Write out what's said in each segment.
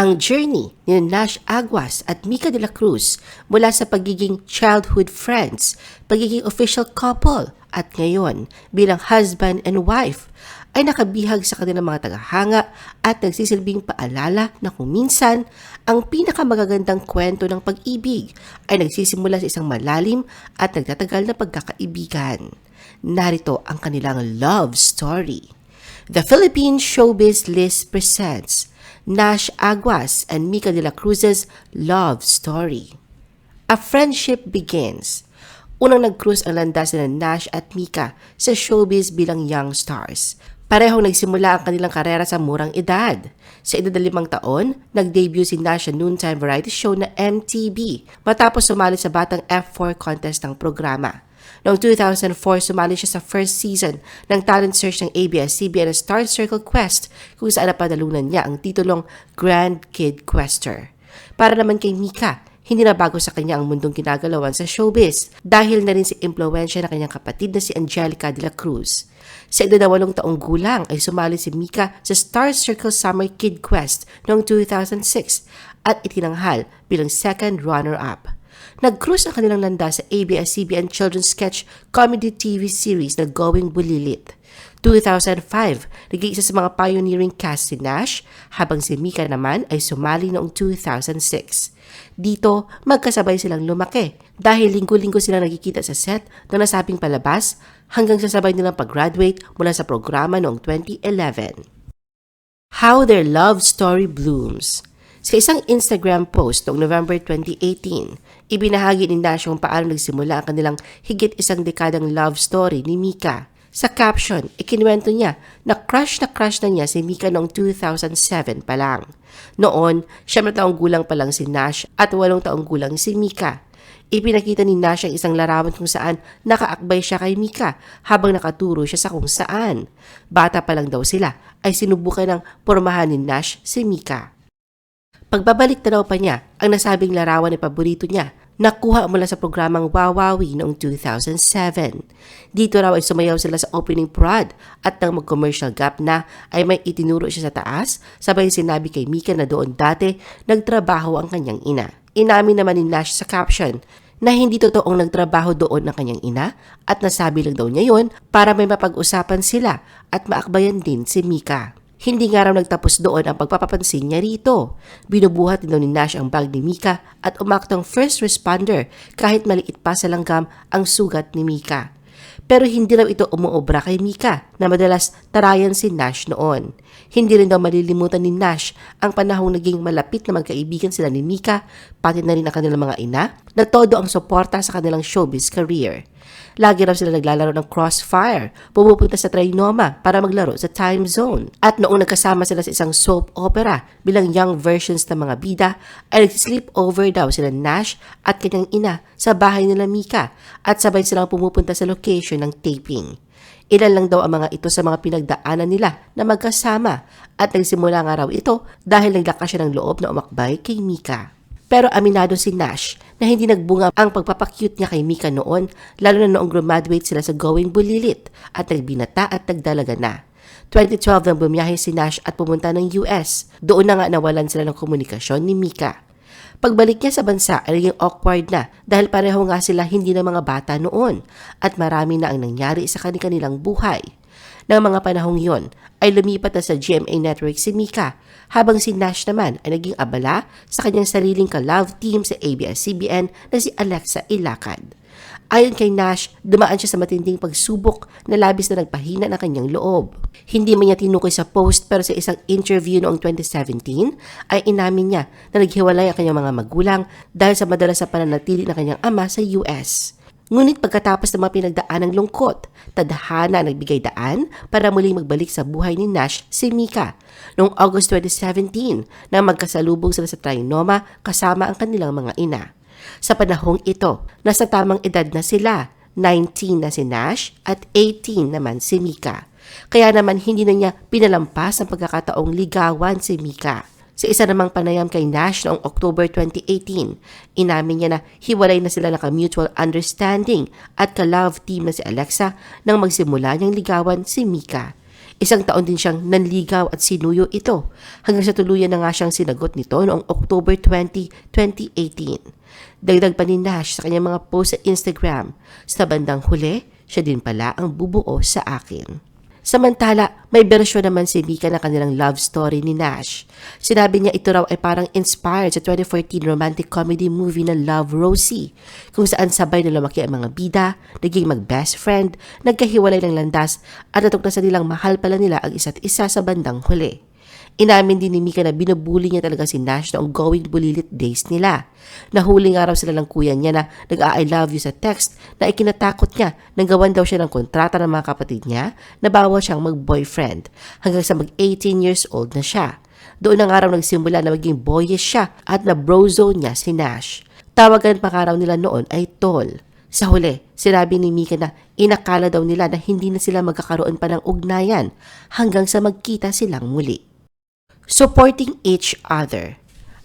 ang journey ni Nash Aguas at Mika de la Cruz mula sa pagiging childhood friends, pagiging official couple at ngayon bilang husband and wife ay nakabihag sa kanilang mga tagahanga at nagsisilbing paalala na kung minsan ang pinakamagagandang kwento ng pag-ibig ay nagsisimula sa isang malalim at nagtatagal na pagkakaibigan. Narito ang kanilang love story. The Philippine Showbiz List presents Nash Aguas and Mika de la Cruz's love story. A friendship begins. Unang nag-cruise ang landas ng Nash at Mika sa showbiz bilang young stars. Parehong nagsimula ang kanilang karera sa murang edad. Sa edad na limang taon, nag-debut si Nash sa noontime variety show na MTV matapos sumali sa Batang F4 contest ng programa. Noong 2004, sumali siya sa first season ng talent search ng ABS-CBN Star Circle Quest kung saan napadalunan niya ang titulong Grand Kid Quester. Para naman kay Mika, hindi na bago sa kanya ang mundong ginagalawan sa showbiz dahil na rin si impluensya ng kanyang kapatid na si Angelica de la Cruz. Sa edad na walong taong gulang ay sumali si Mika sa Star Circle Summer Kid Quest noong 2006 at itinanghal bilang second runner-up. Nag-cruise ang kanilang landa sa ABS-CBN children's sketch comedy TV series na Going Bulilit. 2005, naging isa sa mga pioneering cast si Nash, habang si Mika naman ay sumali noong 2006. Dito, magkasabay silang lumaki dahil linggo-linggo silang nagkikita sa set ng nasabing palabas hanggang sa sabay nilang pag-graduate mula sa programa noong 2011. How Their Love Story Blooms Sa isang Instagram post noong November 2018, ibinahagi ni Nash kung paano nagsimula ang kanilang higit isang dekadang love story ni Mika. Sa caption, ikinuwento niya na crush na crush na niya si Mika noong 2007 pa lang. Noon, siyam na taong gulang pa lang si Nash at walong taong gulang si Mika. Ipinakita ni Nash ang isang larawan kung saan nakaakbay siya kay Mika habang nakaturo siya sa kung saan. Bata pa lang daw sila ay sinubukan ng pormahan ni Nash si Mika. Pagbabalik tanaw pa niya ang nasabing larawan ni paborito niya nakuha mula sa programang Wawawi noong 2007. Dito raw ay sumayaw sila sa opening prod at nang mag-commercial gap na ay may itinuro siya sa taas sabay sinabi kay Mika na doon dati nagtrabaho ang kanyang ina. Inamin naman ni Nash sa caption na hindi totoong nagtrabaho doon ng kanyang ina at nasabi lang daw niya yon para may mapag-usapan sila at maakbayan din si Mika. Hindi nga raw nagtapos doon ang pagpapapansin niya rito. Binubuhat din ni Nash ang bag ni Mika at umaktong first responder kahit maliit pa sa langgam ang sugat ni Mika. Pero hindi raw ito umuobra kay Mika na madalas tarayan si Nash noon. Hindi rin daw malilimutan ni Nash ang panahong naging malapit na magkaibigan sila ni Mika, pati na rin ang kanilang mga ina, na todo ang suporta sa kanilang showbiz career. Lagi raw sila naglalaro ng crossfire, pumupunta sa Trinoma para maglaro sa time zone. At noong nagkasama sila sa isang soap opera bilang young versions ng mga bida, ay nag-sleep over daw sila Nash at kanyang ina sa bahay nila Mika at sabay silang pumupunta sa location ng taping. Ilan lang daw ang mga ito sa mga pinagdaanan nila na magkasama at nagsimula nga raw ito dahil naglakas siya ng loob na umakbay kay Mika. Pero aminado si Nash na hindi nagbunga ang pagpapakyut niya kay Mika noon lalo na noong graduate sila sa Going Bulilit at nagbinata at nagdalaga na. 2012 nang bumiyahe si Nash at pumunta ng US. Doon na nga nawalan sila ng komunikasyon ni Mika. Pagbalik niya sa bansa ay naging awkward na dahil pareho nga sila hindi na mga bata noon at marami na ang nangyari sa kanilang buhay. Nang mga panahong yon ay lumipat na sa GMA Network si Mika habang si Nash naman ay naging abala sa kanyang sariling ka-love team sa ABS-CBN na si Alexa Ilacad. Ayon kay Nash, dumaan siya sa matinding pagsubok na labis na nagpahina ng kanyang loob. Hindi man niya tinukoy sa post pero sa isang interview noong 2017 ay inamin niya na naghiwalay ang kanyang mga magulang dahil sa madalas sa pananatili ng kanyang ama sa US. Ngunit pagkatapos ng mga ng lungkot, tadhana ang nagbigay daan para muling magbalik sa buhay ni Nash si Mika. Noong August 2017, na magkasalubong sila sa Trinoma kasama ang kanilang mga ina. Sa panahong ito, nasa tamang edad na sila, 19 na si Nash at 18 naman si Mika. Kaya naman hindi na niya pinalampas ang pagkakataong ligawan si Mika. Sa isa namang panayam kay Nash noong October 2018, inamin niya na hiwalay na sila ng mutual understanding at ka-love team na si Alexa nang magsimula niyang ligawan si Mika. Isang taon din siyang nanligaw at sinuyo ito hanggang sa tuluyan na nga siyang sinagot nito noong October 20, 2018. Dagdag pa ni Nash sa kanyang mga post sa Instagram, sa bandang huli, siya din pala ang bubuo sa akin. Samantala, may bersyon naman si Mika ng kanilang love story ni Nash. Sinabi niya ito raw ay parang inspired sa 2014 romantic comedy movie na Love Rosie, kung saan sabay na lumaki ang mga bida, naging mag-best friend, nagkahiwalay ng landas, at natuklasan nilang mahal pala nila ang isa't isa sa bandang huli. Inamin din ni Mika na binubuli niya talaga si Nash noong going bulilit days nila. Nahuli nga raw sila ng kuya niya na nag-I love you sa text na ikinatakot niya nang gawan daw siya ng kontrata ng mga kapatid niya na bawal siyang mag-boyfriend hanggang sa mag-18 years old na siya. Doon na nga raw nagsimula na maging boyish siya at na brozone niya si Nash. Tawagan pa nga raw nila noon ay Tol. Sa huli, sinabi ni Mika na inakala daw nila na hindi na sila magkakaroon pa ng ugnayan hanggang sa magkita silang muli supporting each other.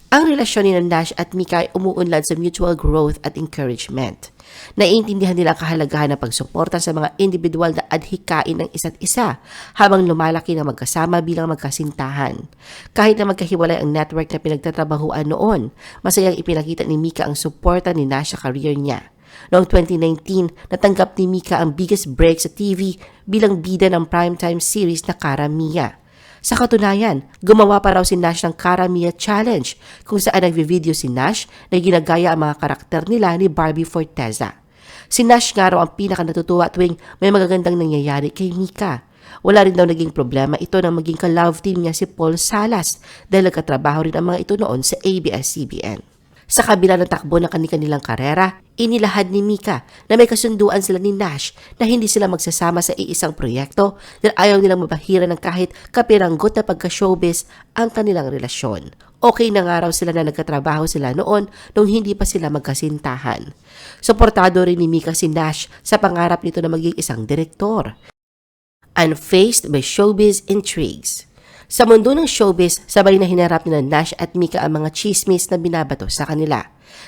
Ang relasyon ni Nash at Mika ay umuunlad sa mutual growth at encouragement. Naiintindihan nila ang kahalagahan ng pagsuporta sa mga individual na adhikain ng isa't isa habang lumalaki na magkasama bilang magkasintahan. Kahit na magkahiwalay ang network na pinagtatrabahuan noon, masayang ipinakita ni Mika ang suporta ni Nash sa career niya. Noong 2019, natanggap ni Mika ang biggest break sa TV bilang bida ng primetime series na Cara Mia. Sa katunayan, gumawa pa raw si Nash ng Karamia Challenge kung saan nagvi-video si Nash na ginagaya ang mga karakter nila ni Barbie Forteza. Si Nash nga raw ang pinaka natutuwa tuwing may magagandang nangyayari kay Mika. Wala rin daw naging problema ito nang maging ka-love team niya si Paul Salas dahil nagkatrabaho rin ang mga ito noon sa ABS-CBN. Sa kabila ng takbo ng kanilang karera, inilahad ni Mika na may kasunduan sila ni Nash na hindi sila magsasama sa iisang proyekto dahil ayaw nilang mabahira ng kahit kapiranggot na pagka-showbiz ang kanilang relasyon. Okay na nga raw sila na nagkatrabaho sila noon nung hindi pa sila magkasintahan. Suportado rin ni Mika si Nash sa pangarap nito na maging isang direktor. Unfaced by showbiz intrigues. Sa mundo ng showbiz, sabay na hinarap ni Nash at Mika ang mga chismis na binabato sa kanila.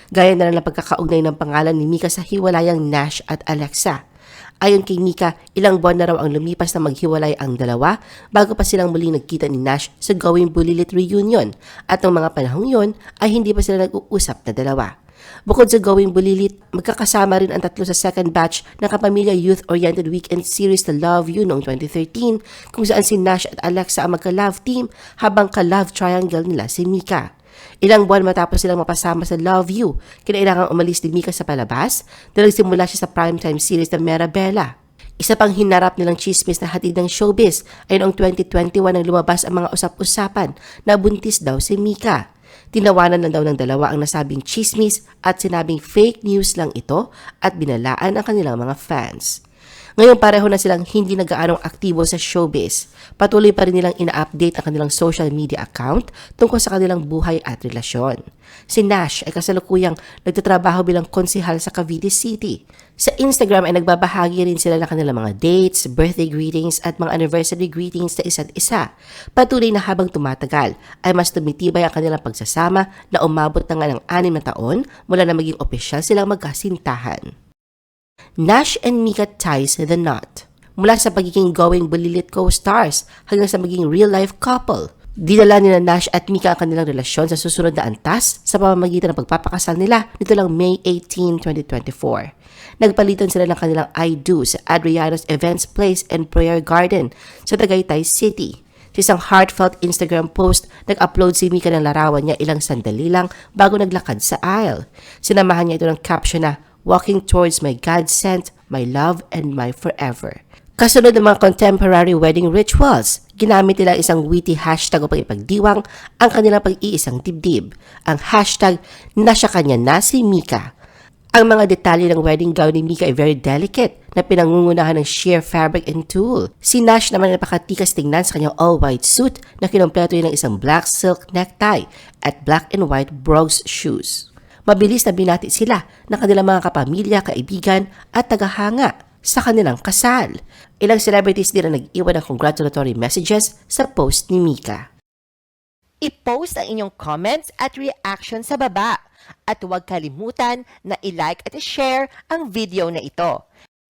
Gaya na lang ng pagkakaugnay ng pangalan ni Mika sa hiwalayang Nash at Alexa. Ayon kay Mika, ilang buwan na raw ang lumipas na maghiwalay ang dalawa bago pa silang muling nagkita ni Nash sa Going Bulilit reunion at ng mga panahong yon ay hindi pa sila nag-uusap na dalawa. Bukod sa Going Bulilit, magkakasama rin ang tatlo sa second batch ng Kapamilya Youth-Oriented Weekend Series na Love You noong 2013 kung saan si Nash at Alexa ang magka-love team habang ka-love triangle nila si Mika. Ilang buwan matapos silang mapasama sa Love You, kinailangang umalis ni Mika sa palabas dahil simula siya sa primetime series na Mirabella. Isa pang hinarap nilang chismis na hatid ng showbiz ay noong 2021 nang lumabas ang mga usap-usapan na buntis daw si Mika. Tinawanan lang daw ng dalawa ang nasabing chismis at sinabing fake news lang ito at binalaan ang kanilang mga fans. Ngayon pareho na silang hindi nagaanong aktibo sa showbiz. Patuloy pa rin nilang ina-update ang kanilang social media account tungkol sa kanilang buhay at relasyon. Si Nash ay kasalukuyang nagtatrabaho bilang konsihal sa Cavite City. Sa Instagram ay nagbabahagi rin sila ng kanilang mga dates, birthday greetings at mga anniversary greetings sa isa't isa. Patuloy na habang tumatagal ay mas tumitibay ang kanilang pagsasama na umabot na nga ng anim na taon mula na maging opisyal silang magkasintahan. Nash and Mika ties the knot. Mula sa pagiging going bulilit co-stars hanggang sa maging real-life couple. Dinala nila Nash at Mika ang kanilang relasyon sa susunod na antas sa pamamagitan ng pagpapakasal nila nito lang May 18, 2024. Nagpalitan sila ng kanilang I do sa Adriano's Events Place and Prayer Garden sa Tagaytay City. Sa isang heartfelt Instagram post, nag-upload si Mika ng larawan niya ilang sandali lang bago naglakad sa aisle. Sinamahan niya ito ng caption na, Walking towards my God sent, my love, and my forever. Kasunod ng mga contemporary wedding rituals, ginamit nila isang witty hashtag upang ipagdiwang ang kanilang pag-iisang dibdib. Ang hashtag na siya kanya na si Mika. Ang mga detalye ng wedding gown ni Mika ay very delicate na pinangungunahan ng sheer fabric and tulle. Si Nash naman ay napakatikas tingnan sa kanyang all-white suit na kinompleto niya ng isang black silk necktie at black and white brogues shoes. Mabilis na binati sila ng kanilang mga kapamilya, kaibigan at tagahanga sa kanilang kasal. Ilang celebrities din ang nag-iwan ng congratulatory messages sa post ni Mika. I-post ang inyong comments at reaction sa baba. At huwag kalimutan na i-like at i-share ang video na ito.